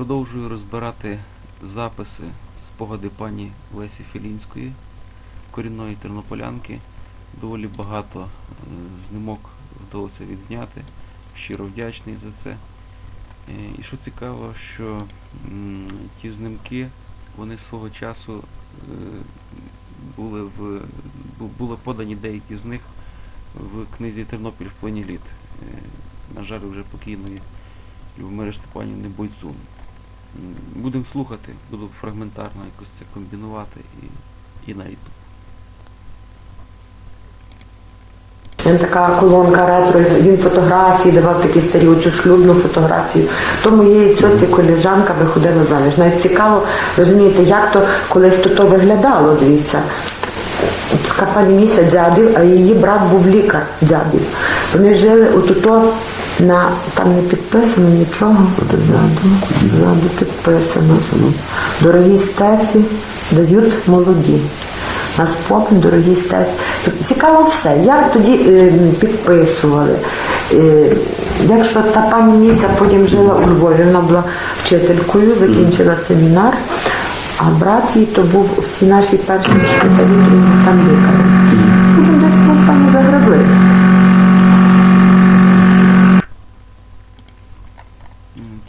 Продовжую розбирати записи спогади пані Лесі Філінської, корінної тернополянки. Доволі багато е, знімок вдалося відзняти. Щиро вдячний за це. Е, І що цікаво, що ті знимки, вони свого часу е, були в, були подані деякі з них в книзі Тернопіль в плині літ. На жаль, вже покійної Любомири Степанівни Бойцун. Будемо слухати, буду фрагментарно якось це комбінувати і, і. Він така колонка ретро, він фотографії давав такі старі, оцю шлюбну фотографію. То моєї цьоці коліжанка виходила заміж. Навіть цікаво, розумієте, як то колись то, то виглядало, дивіться. Така пані Міша Дзябів, а її брат був лікар Дзябів. Вони жили отуто на там не підписано нічого. Ззаду, ззаду підписано. Дорогі Стефі дають молоді. Нас попин, дорогі Стефі. Цікаво все. Як тоді е, підписували. Е, якщо та пані Міся потім жила у Львові, вона була вчителькою, закінчила семінар, а брат її то був в тій нашій першій шпиталі, там лікарем.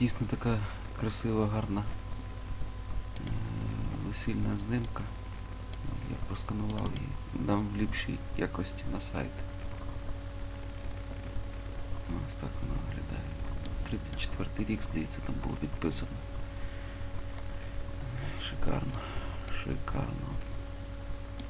Дійсно така красива, гарна е, весільна знимка. Я просканував і дам в ліпшій якості на сайт. Ось так вона виглядає. 34 рік, здається, там було підписано. Шикарно. Шикарно.